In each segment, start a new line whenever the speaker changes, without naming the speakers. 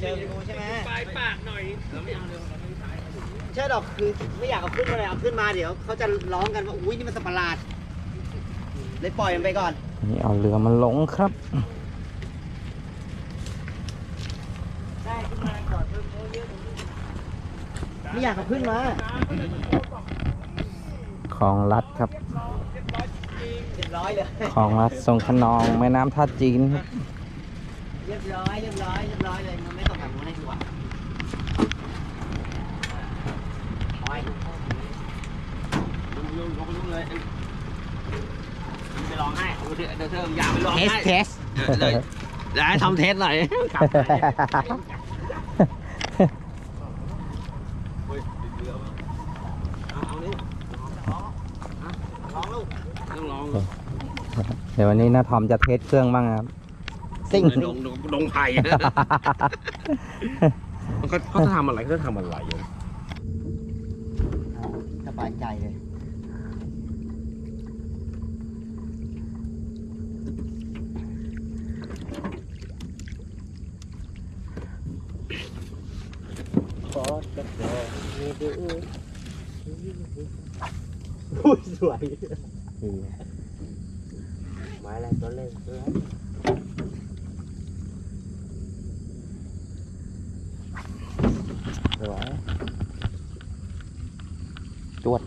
เชิงงูใช่ไหม
ปลายปากหน่อยเราไม่เอาเร็วเราไม่ตาย
ใช่ดอกคือไม่อยากเอาขึ้นมาเลยเอาขึ้นมาเดี๋ยวเขาจะร้องกันว่าอุ้ยนี่มันสัตว์ประหลาด เลยปล่อยมันไปก่อน
นี่เอาเรือมันลงครับ
ได้ขึ้นมาก่อนเพิ่มเยอะไม่อยากเอาขึ้นมา
คลองลัดครับ
เรียบร้อยเลย
คลองลัดทรงขนองแม่น้ำท่าจีนครับ
เรียบร้อยเรียบร้อยเรียบร้อยเลยมันไม่ตกแบบนู้นให้ดีกว่าปล่อย
ลุงลุงเขาไปลุงเลยไปลองให้เอาเถอะเดี๋ยวเธออย่าไปลอง
เทส
ให้
เทส
เดี๋ยวเดี๋ยวให้ทำเทสหน่อยกลับไปเฮ้ยติดเรือมาเอาเอานี่
ลองลูก
ต้องลอง
เดี๋ยววันนี้น้าทอมจะเทสเครื่องบ้างครับ ซิ่ง
ดงดงดงไผ่เขาเขาจะทำอะไรเขาจะทำอะไรอะ
สบายใจเลย
ขอจะบอกให้ดู
อุ้ยสวย
ไม้อะไรตัวเล็กตัวเล็ก
สวยจวด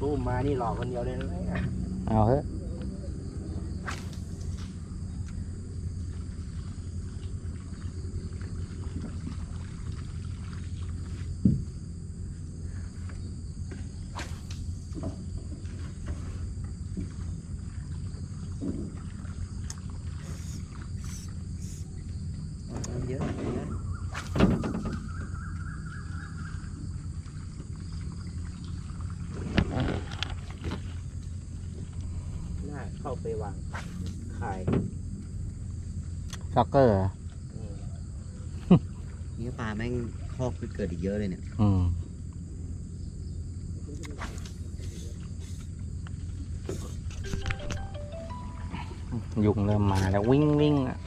รูปมานี่หลอกคนเดียวเลยนะ
เอาเถอะ
เยอะเยอะ
น่าเข้าไป วางขาย
ซ็อกเกอร์เหรอ
นี่ปลาแม่งคอกเกิดอีกเยอะเลยเนี่ย
อืมยุงเริ่มมาแล้ววิ่งวิ่งอะ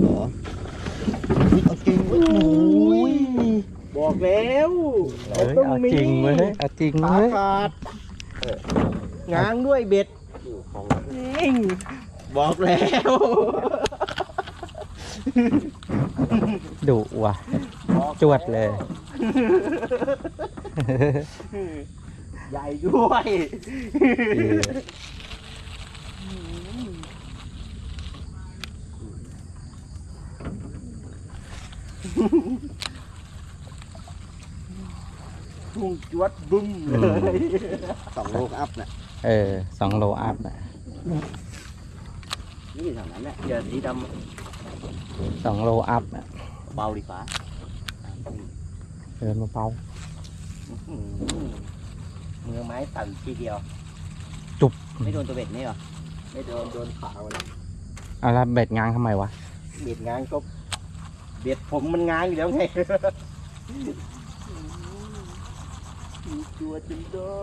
หรอเอาจริงโอ้ย
บอก แล้ว
เอ้ยเอาจริงเว้ยเอาจริง
ปลา
เว้ย
ขาดง้างด้วยเบ็ดบอกแล้ว
ดุว่ะ จวดเลย
ใหญ่ด้วย พุ่งจวดบึ้มเลย
สองโลกอัพน่ะ
เออสองโลอัพอะ
นี่อยู่แถวนั้นแหละ
เดี๋ยวสีด
สองโลอัพอะ
เบาดีฟ้า
เดินมาเบาำ
มือไม้สั่นทีเดียว
จุบ
ไม่โดนตัวเบ็ดนี่หรอ
ไม่โดนโดนขาเลย
เอาละเบ็ดงางทำไมวะ
เบ็ดง้างก็เบ็ดผมมันง้างอยู่แล้วไง ตัวจนได้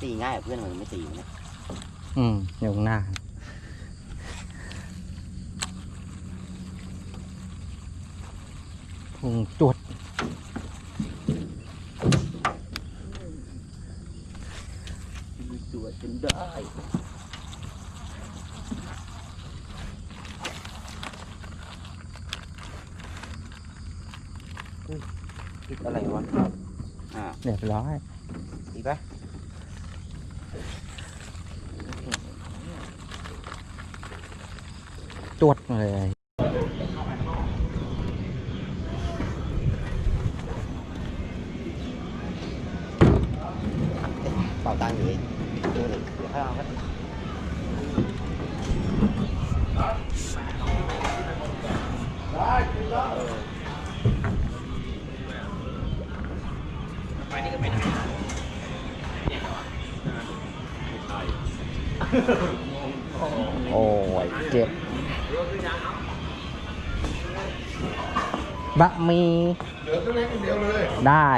ตีง่ายกว่าเพื่อนมันไม่ตีนะ
อืมอยู่ข้างหน้าพุงจวด
ตัวจนได้
ติดอะไรวะอ่า
เรียบร้อย
ดีปะ
จวดเลย
เป่าตังค์อยู่เองดูหนึ่งเดี๋ยวค่อยเอาครับ
ไป
โอ้ยเจ็บบะหมีได้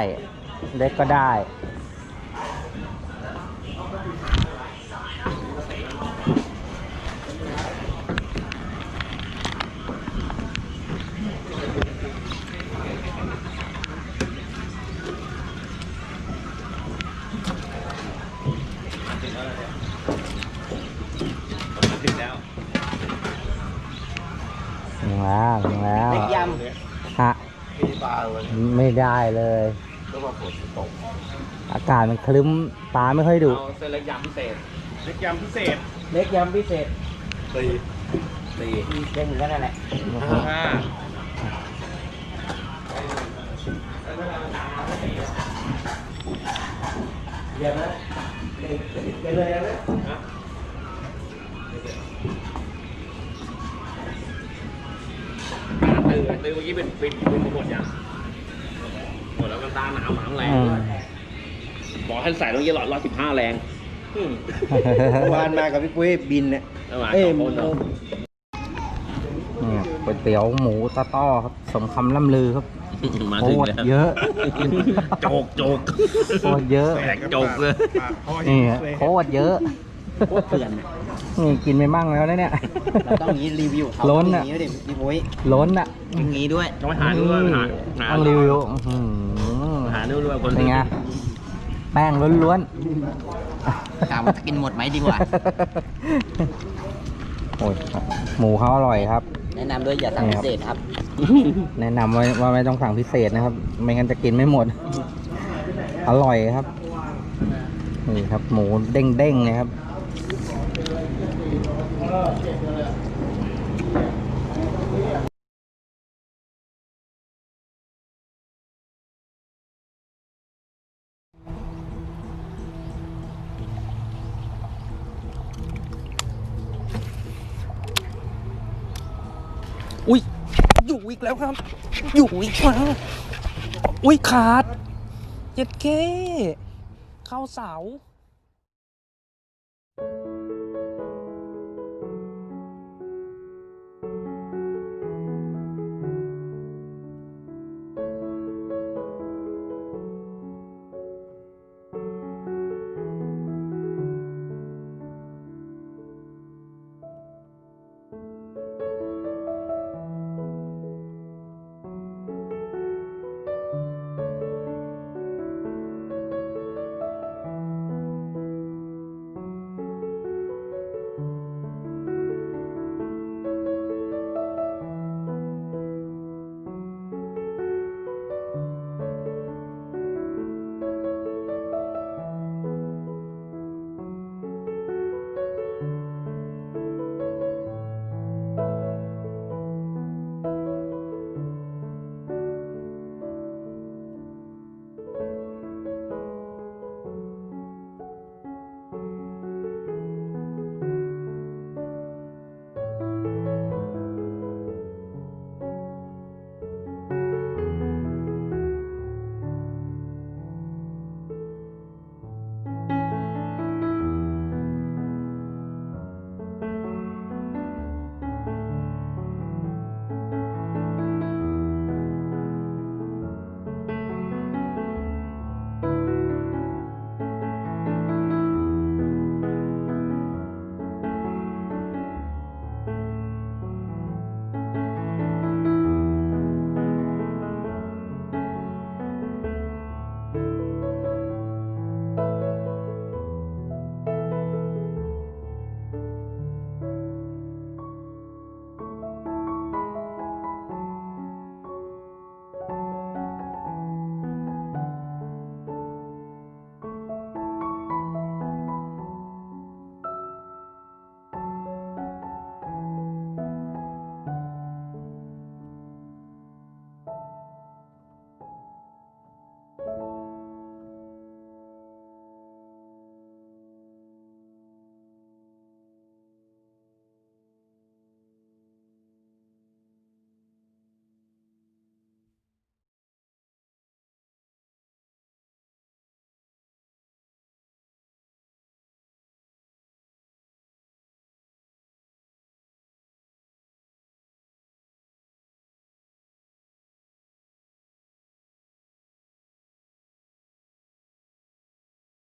เล็กก็ได้ แล้วลงแล้ว
ฮะไม่ได้เลย
อากาศมันคลึ้มปลาไม่ค่อยดุ
เอาเล็กยำพิเศษ
เล็กยำพิเศษ
เล็กยำพิเศษ
ตี
ตี
เล็กนกันนั่นแหละ
ห้า
เดี๋ยอนะเดี๋ยวเลยนะ
ตื้อตื้อเมื่อกี้เป็นเป็นเป็นหมดยังหมดแล้วก็ตาหนาวหนาวแรง
อืม
ด้วยบอกให้ใส่ตรงนี้ร้อยร้อยสิบห้าแรงอืม
เมื่อวานมากับพี่ปุ้ยบินเนี่ย
เอามา
เอ้ย
สองคนเหรอ
นี่ก๋วยเตี๋ยวหมูตะต้อครับสมคำล่ำลือครับ
มา
โค
ถึง
ตร
แล้ว
เยอะ
โจกโจก
โคตรเยอะ
แตกจกเลย
ปากคอ
นี่
หิวเลย
โคตรเยอะ
โคตรเถื่อน
นี่กินไปมั่งแล้วนะเนี่ย
เราต้องอย่างนี้รีวิวเขา
ล้น
อ
อะ
ย่างนี้ดิพี่ปุ้ย
ล้นอะ
อย่างนี้ด้วย
ต้องไปหาดูด้วยหาหา
ต้องรีวิวอื้อหือ
หาดูด้วยคน
เป็นไงแป้งล้วน
ถามว่าจะกินหมดไหมดีกว่า
ๆ โอ้ยหมูเขาอร่อยครับ
แนะนำด้วยอย่าสั่งพิเศษครับ
แนะนำว่าว่าไม่ต้องสั่งพิเศษนะครับ ไม่งั้นจะกินไม่หมด อร่อยครับ นี่ครับ หมูเด้งๆเลยครับ
อุ้ย อยู่อีกแล้วครับ อยู่อีกแล้วอุ้ยขาด เจ็ดเก้เข้าเสา